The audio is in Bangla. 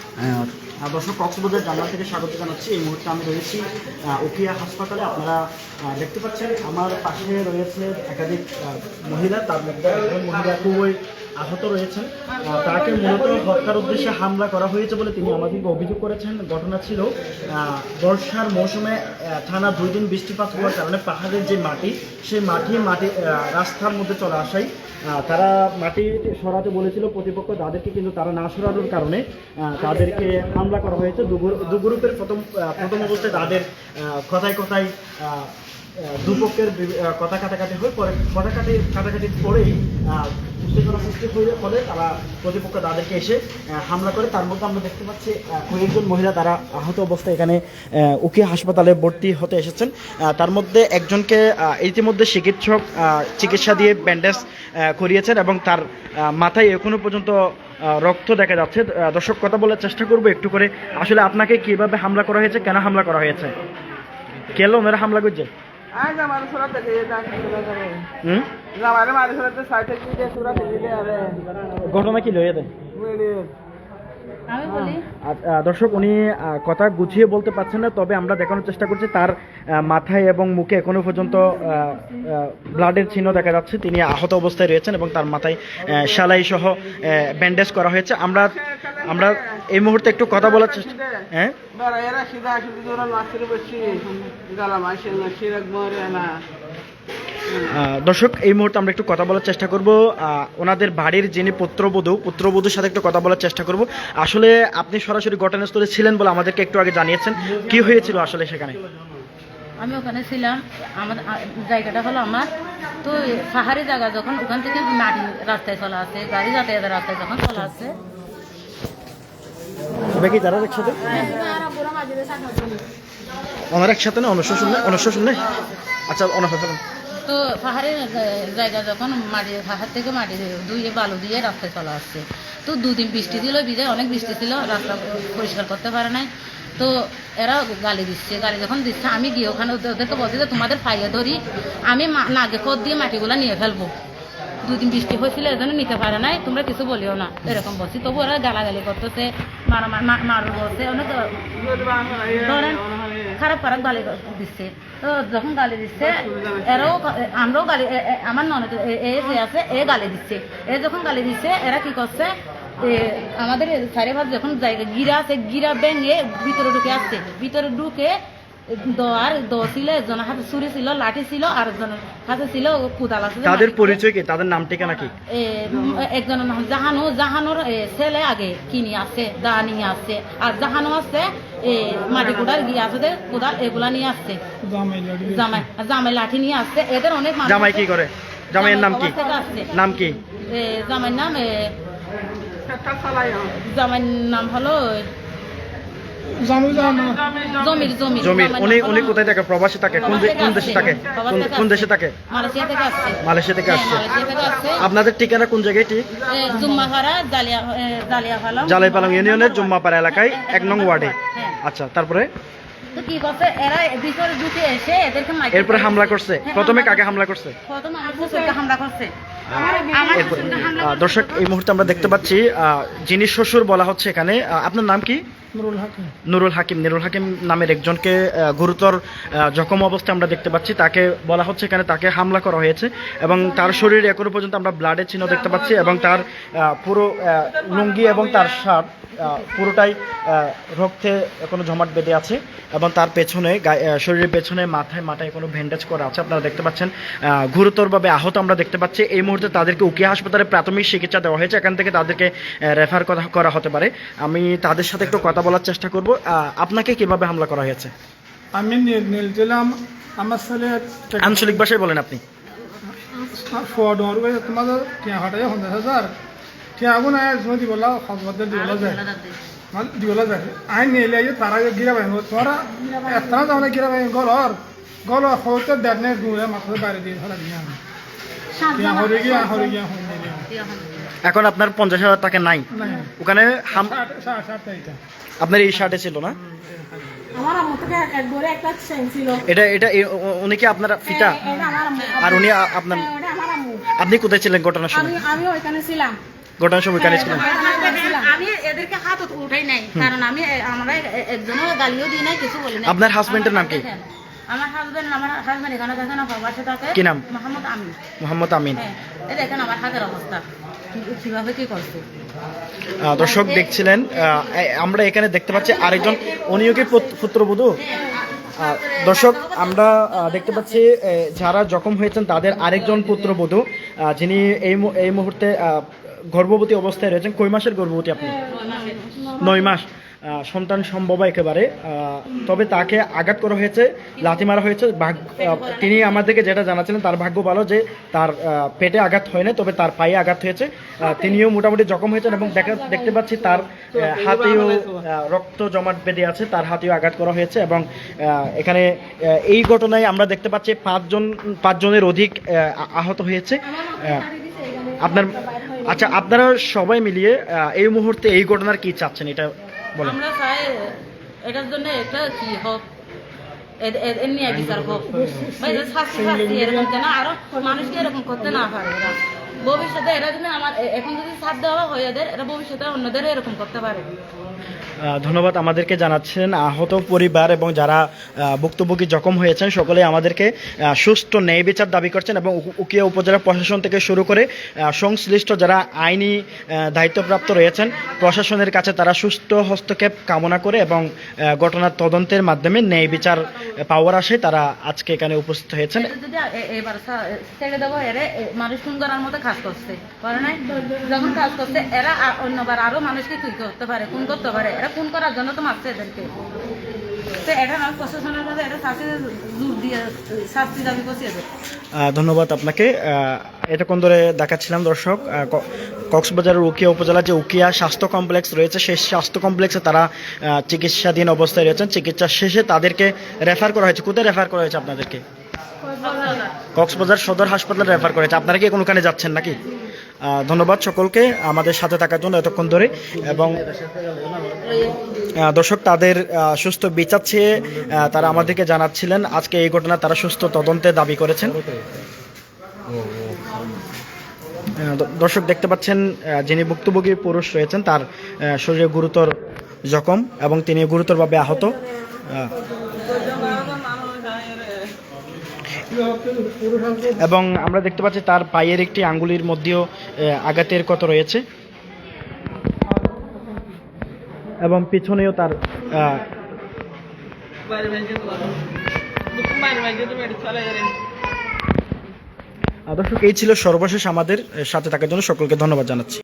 আহ, দর্শক কক্সবাজার জানলা থেকে স্বাগত জানাচ্ছি। এই মুহূর্তে আমি রয়েছি উকিয়া হাসপাতালে। আপনারা দেখতে পাচ্ছেন আমার পাশে রয়েছে একাধিক মহিলা তার মধ্যে মহিলা খুবই আহত রয়েছেন। তাকে মূলত হত্যার উদ্দেশ্যে হামলা করা হয়েছে বলে তিনি আমাদেরকে অভিযোগ করেছেন। ঘটনা ছিল বর্ষার মৌসুমে টানা দুই দিন বৃষ্টিপাত হওয়ার কারণে পাহাড়ের যে মাটি সেই মাটি মাটি রাস্তার মধ্যে চলে আসায় তারা মাটি সরাতে বলেছিল প্রতিপক্ষ তাদেরকে, কিন্তু তারা না সরানোর কারণে তাদেরকে হামলা করা হয়েছে। দু গ্রু- গ্রুপের প্রথম প্রথম অবস্থায় তাদের কথায় কথায় দুপক্ষের কথা কাটাকাটি হয়ে। পরে কথা কাটি কাটাকাটি পরেই উত্তেজনা সৃষ্টি হয়ে ফলে তারা প্রতিপক্ষ তাদেরকে এসে হামলা করে। তার মধ্যে আমরা দেখতে পাচ্ছি কয়েকজন মহিলা তারা আহত অবস্থায় এখানে উকি হাসপাতালে ভর্তি হতে এসেছেন। তার মধ্যে একজনকে ইতিমধ্যে চিকিৎসক চিকিৎসা দিয়ে ব্যান্ডেজ করিয়েছেন এবং তার মাথায় এখনও পর্যন্ত রক্ত দেখা যাচ্ছে। দর্শক, কথা বলার চেষ্টা করব একটু করে। আসলে আপনাকে কীভাবে হামলা করা হয়েছে, কেন হামলা করা হয়েছে? কেলো মেরা হামলা করছে? আজ আমার সুরাত করে হুম? মারি সুরাত আরে। ঘটনা কি লয়ে দেয় দর্শক উনি কথা গুছিয়ে বলতে পারছেন না তবে আমরা দেখানোর চেষ্টা করছি তার মাথায় এবং মুখে এখনও পর্যন্ত ব্লাডের চিহ্ন দেখা যাচ্ছে। তিনি আহত অবস্থায় রয়েছেন এবং তার মাথায় সেলাই সহ ব্যান্ডেজ করা হয়েছে। আমরা আমরা এই মুহূর্তে একটু কথা বলার চেষ্টা হ্যাঁ? দর্শক এই মুহূর্তে আমরা একটু কথা বলার চেষ্টা করব। ওনাদের বাড়ির যিনি পুত্রবধূ পুত্রবধূর সাথে একটু কথা বলার চেষ্টা করব। আসলে আপনি সরাসরি ঘটনাস্থলে ছিলেন বলে আমাদেরকে একটু আগে জানিয়েছেন। কি হয়েছিল আসলে সেখানে? আমি ওখানে ছিলাম। আমার জায়গাটা হলো আমার। তো পাহাড়ি জায়গা যখন ওখান থেকে মাটি রাস্তায় চলা আছে গাড়ি যাতায়াতের রাস্তায় যখন চলা আছে কি তারা একসাথে? ওনারা একসাথে না? অনস্য শুনলে অনস্য শুনলে আচ্ছা অনস্য শুনুন তো পাহাড়ের জায়গা যখন মাটি, পাহাড় থেকে মাটি ধুয়ে বালু দিয়ে রাস্তায় চলা আসছে তো দুদিন বৃষ্টি ছিল বিজয় অনেক বৃষ্টি ছিল, রাস্তা পরিষ্কার করতে পারে নাই। তো এরা গালি দিচ্ছে, গালি যখন দিচ্ছে, আমি গিয়ে ওখানে ওদের- ওদেরকে বলছি যে, তোমাদের পাইয়ে ধরি, আমি নাগে খোদ দিয়ে মাটিগুলো নিয়ে ফেলব। দুদিন বৃষ্টি হয়েছিল, এজন্য নিতে পারে নাই, তোমরা কিছু বলিও না। এরকম বলছি। তবু ওরা গালাগালি করতেছে মারা, মার বলছে তো যখন গালি দিচ্ছে, এরাও আমরাও গালি আমার ননদ এ- যে আছে, এ গালি দিচ্ছে। এ যখন গালি দিচ্ছে, এরা কি করছে আমাদের চারি ভাগ যখন জায়গা গিরা আছে, গিরা ব্যাঙে ভিতরে ঢুকে আসছে। ভিতরে ঢুকে দোয়ার দো ছিল একজনের হাতে ছুরি ছিল লাঠি ছিল আর একজনের হাতে ছিল কুদাল আছে তাদের পরিচয় কি? তাদের নাম ঠিকানা কি? একজনের নাম জাহানু। জাহানুর ছেলে আগে কিনি আছে দা নিয়ে আসছে আর জাহানু আছে এ, মাটি কুড়ার গিয়ে আছে কোদাল এগুলা নিয়ে আসছে জামাই জামাই লাঠি নিয়ে আসছে এদের অনেক জামাই কি করে? জামাইয়ের নাম কি। নাম কি? এ, জামাইয়ের নাম এ, জামাইয়ের নাম হলো জমির জমির জমির। উনি উনি কোথায় থাকে? প্রবাসী থাকে। কোন কোন দেশে থাকে? কোন-। দেশে থাকে? মালয়েশিয়া থেকে আসছে। মালয়েশিয়া থেকে হ্যাঁ, আসছে। থেকে আসছে। আপনাদের ঠিকানা কোন জায়গায় ঠিক? জুম্মাপাড়া জালিয়া এ, জালিয়াপালং জালাইপালং ইউনিয়নের জুম্মাপাড়া এলাকায় এক নং ওয়ার্ডে। হ্যাঁ। আচ্ছা তারপরে? তো কি করছে? এরা ভিতরে ঢুকে এসে এদেরকে মাইকে এরপরে হামলা করছে। হ্যাঁ, প্রথমে কাকে হামলা করছে? প্রথমে আমার শ্বশুরকে হামলা করছে। দর্শক এই মুহূর্তে আমরা দেখতে পাচ্ছি আহ, যিনি শ্বশুর বলা হচ্ছে এখানে আপনার নাম কি? নুরুল হাকিম। নুরুল হাকিম নামের একজনকে গুরুতর জখম অবস্থায় আমরা দেখতে পাচ্ছি। তাকে বলা হচ্ছে এখানে তাকে হামলা করা হয়েছে এবং তার শরীরে এখনও পর্যন্ত আমরা ব্লাডের চিহ্ন দেখতে পাচ্ছি এবং তার পুরো লুঙ্গি এবং তার শার্ট পুরোটাই রক্তে এখনও জমাট বেঁধে আছে এবং তার পেছনে শরীরের পেছনে মাথায় মাথায় কোনো ভ্যান্ডেজ করা আছে। আপনারা দেখতে পাচ্ছেন গুরুতরভাবে আহত আমরা দেখতে পাচ্ছি। এই মুহূর্তে তাদেরকে উকিয়া হাসপাতালে প্রাথমিক চিকিৎসা দেওয়া হয়েছে। এখান থেকে তাদেরকে রেফার করা হতে পারে। আমি তাদের সাথে একটু কথা বলার চেষ্টা করব। আপনাকে কীভাবে হামলা করা হয়েছে? আমি নীল নীলছিলাম আমার ছেলে আঞ্চলিক ভাষায় বলেন আপনি। তোমাদের হাটাই পঞ্চাশ হাজার। আয় দিবলা যায়। মানে দিবলা যায়। আই নিলে আই তারা গিরা ভাঙব তোরা একটা যাওয়া গিরা ভাঙ গলর গল হতে দেড়নে গুঁড়ে মাথার বাইরে দিয়ে ফেলা দিয়ে হরে গিয়া হরে গিয়া হরে গিয়া। এখন আপনার পঞ্চাশ হাজার টাকা নাই। ওখানে আপনার এই শার্টে ছিল না? এটা এটা উনি কি আপনার আর উনি আপনার হ্যাঁ, আপনি কোথায় ছিলেন ঘটনার সময়? আমি ওইখানে ছিলাম। ঘটনার সময় ছিলেন? আমি এদেরকে হাত উঠাই নাই। কারণ আমি আমরা একজনও গালিও দিই নাই কিছু বলি নাই। আপনার হাজবেন্ডের নাম কি? আমার হাজবেন্ড আমার হাজবেন্ড এখানে থাকে না প্রবাসে থাকে কি নাম? মোহাম্মদ আমিন। মোহাম্মদ আমিন। হ্যাঁ এই দেখেন আমার হাতের অবস্থা। কীভাবে কি করছে? দর্শক দেখছিলেন আমরা এখানে দেখতে পাচ্ছি আরেকজন উনিও কি পুত্রবধূ। আহ, দর্শক আমরা দেখতে পাচ্ছি যারা জখম হয়েছেন তাদের আরেকজন পুত্রবধূ আহ, যিনি এই এই মুহূর্তে গর্ভবতী অবস্থায় রয়েছেন। কই মাসের গর্ভবতী আপনি? নয় মাস। সন্তান সম্ভব একেবারে। তবে তাকে আঘাত করা হয়েছে লাথি মারা হয়েছে। ভাগ- আহ, তিনি আমাদেরকে যেটা জানাচ্ছিলেন তার ভাগ্য ভালো যে তার পেটে আঘাত হয় না তবে তার পায়ে আঘাত হয়েছে। তিনিও মোটামুটি জখম হয়েছেন এবং দেখা দেখতে পাচ্ছি তার হাতেও রক্ত জমাট বেঁধে আছে তার হাতেও আঘাত করা হয়েছে এবং এখানে এই ঘটনায় আমরা দেখতে পাচ্ছি পাঁচজন পাঁচজনের অধিক আহত হয়েছে। আপনার আচ্ছা আপনারা সবাই মিলিয়ে এই মুহূর্তে এই ঘটনার কি চাচ্ছেন? এটা আমরা চাই এটার জন্য একটা কি হোক? এমনি এর নিয়ে বিচার হোক। ভাই শাস্তি শাস্তি এরকম যেন আরও মানুষকে এরকম করতে না পারে এরা ভবিষ্যতে এরা আমার এখন যদি সাথ দেওয়া হয় এদের এরা ভবিষ্যতে অন্যদের এরকম করতে পারে। ধন্যবাদ আমাদেরকে জানাচ্ছেন আহত পরিবার এবং যারা ভুক্তভোগী জখম হয়েছেন সকলে আমাদেরকে সুষ্ঠু ন্যায় বিচার দাবি করছেন এবং উকিয়া উপজেলা প্রশাসন থেকে শুরু করে সংশ্লিষ্ট যারা আইনি দায়িত্বপ্রাপ্ত রয়েছেন প্রশাসনের কাছে তারা সুষ্ঠু হস্তক্ষেপ কামনা করে এবং ঘটনার তদন্তের মাধ্যমে ন্যায় বিচার পাওয়ার আসে তারা আজকে এখানে উপস্থিত হয়েছেন। এবার ছেড়ে দেবো মানুষ করার মতো কাজ করছে। করে নাই? যখন কাজ করছে, এরা অন্যবার আরও মানুষকে কি করতে পারে, খুন করতে পারে? এরা খুন করার জন্য তো মারছে এদেরকে। ধন্যবাদ আপনাকে। এতক্ষণ ধরে দেখাচ্ছিলাম দর্শক কক্সবাজারের উকিয়া উপজেলা যে উকিয়া স্বাস্থ্য কমপ্লেক্স রয়েছে, সেই স্বাস্থ্য কমপ্লেক্সে তারা চিকিৎসাধীন অবস্থায় রয়েছেন। চিকিৎসা শেষে তাদেরকে রেফার করা হয়েছে। কোথায় রেফার করা হয়েছে আপনাদেরকে? কক্সবাজার সদর হাসপাতালে রেফার করেছে। আপনারা কি কোনোখানে যাচ্ছেন নাকি? ধন্যবাদ সকলকে আমাদের সাথে থাকার জন্য এতক্ষণ ধরে। এবং দর্শক, তাদের সুস্থ বিচার চেয়ে তারা আমাদেরকে জানাচ্ছিলেন, আজকে এই ঘটনা তারা সুস্থ তদন্তে দাবি করেছেন। দর্শক, দেখতে পাচ্ছেন যিনি ভুক্তভোগী পুরুষ রয়েছেন, তার শরীরে গুরুতর জখম এবং তিনি গুরুতরভাবে আহত। এবং আমরা দেখতে পাচ্ছি তার পায়ের একটি আঙ্গুলির মধ্যেও আঘাতের কত রয়েছে। এবং পিছনেও তার দর্শক, এই ছিল সর্বশেষ আমাদের সাথে থাকার জন্য। সকলকে ধন্যবাদ জানাচ্ছি।